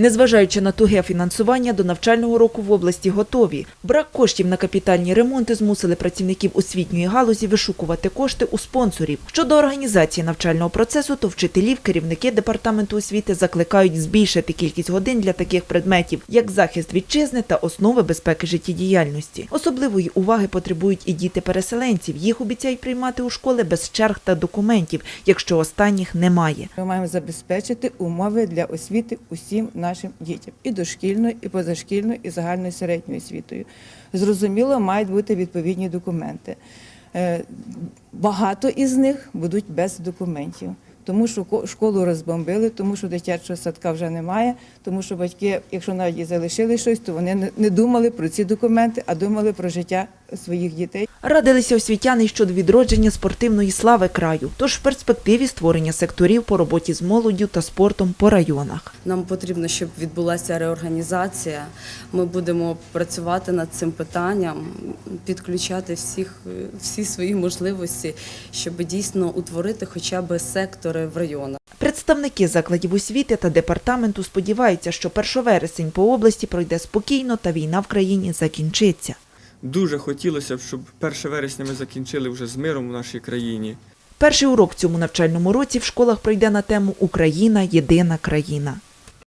Незважаючи на туге фінансування, до навчального року в області готові. Брак коштів на капітальні ремонти змусили працівників освітньої галузі вишукувати кошти у спонсорів. Щодо організації навчального процесу, то вчителів, керівники департаменту освіти закликають збільшити кількість годин для таких предметів, як захист вітчизни та основи безпеки життєдіяльності. Особливої уваги потребують і діти переселенців. Їх обіцяють приймати у школи без черг та документів, якщо останніх немає. Ми маємо забезпечити умови для освіти усім нашим дітям і дошкільною, і позашкільною, і загальною середньою освітою. Зрозуміло, мають бути відповідні документи. Е, Багато із них будуть без документів. Тому що школу розбомбили, тому що дитячого садка вже немає, тому що батьки, якщо навіть і залишили щось, то вони не- думали про ці документи, а думали про життя своїх дітей. Радилися освітяни щодо відродження спортивної слави краю, тож в перспективі створення секторів по роботі з молоддю та спортом по районах. Нам потрібно, щоб відбулася реорганізація. Ми будемо працювати над цим питанням, підключати всіх, всі свої можливості, щоб дійсно утворити хоча б сектори в районах. Представники закладів освіти та департаменту сподіваються, що 1 вересень по області пройде спокійно та війна в країні закінчиться. Дуже хотілося б, щоб 1 вересня ми закінчили вже з миром в нашій країні. Перший урок цьому навчальному році в школах пройде на тему Україна єдина країна.